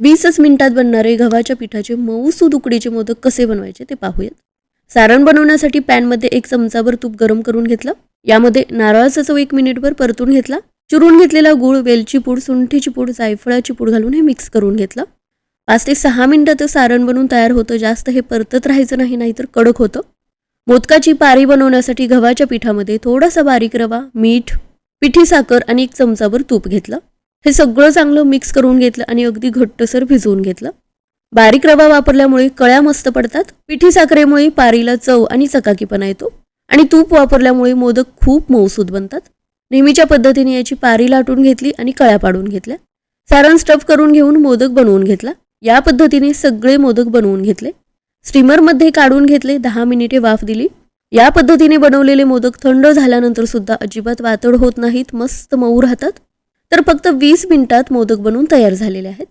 वीसच मिनिटात बनणारे गव्हाच्या पिठाचे मऊसूद उकडीचे मोदक कसे बनवायचे ते पाहूयात. सारण बनवण्यासाठी पॅनमध्ये एक चमचाभर तूप गरम करून घेतलं. यामध्ये नारळाचा चव एक मिनिटभर परतून घेतला. चुरून घेतलेला गूळ वेलची पूड सुंठीची पूड जायफळाची पूड घालून हे मिक्स करून घेतलं. पाच ते सहा मिनिटात सारण बनवून तयार होतं. जास्त हे परतत राहायचं नाही नाहीतर कडक होतं. मोदकाची पारी बनवण्यासाठी गव्हाच्या पिठामध्ये थोडासा बारीक रवा मीठ पिठी साखर आणि एक चमचाभर तूप घेतलं. हे सगळं चांगलं मिक्स करून घेतलं आणि अगदी घट्टसर भिजवून घेतलं. बारीक रवा वापरल्यामुळे कळ्या मस्त पडतात. पिठी साखरेमुळे पारीला चव आणि चकाकीपणा येतो. आणि तूप वापरल्यामुळे मोदक खूप मऊसूद बनतात. नेहमीच्या पद्धतीने याची पारी लाटून घेतली आणि कळ्या पाडून घेतल्या. सारण स्टफ करून घेऊन मोदक बनवून घेतला. या पद्धतीने सगळे मोदक बनवून घेतले. स्टीमरमध्ये काढून घेतले दहा मिनिटे वाफ दिली. या पद्धतीने बनवलेले मोदक थंड झाल्यानंतर सुद्धा अजिबात वातड होत नाहीत मस्त मऊ राहतात. तर फक्त वीस मिनिटात मोदक बनवून तयार झालेले आहेत.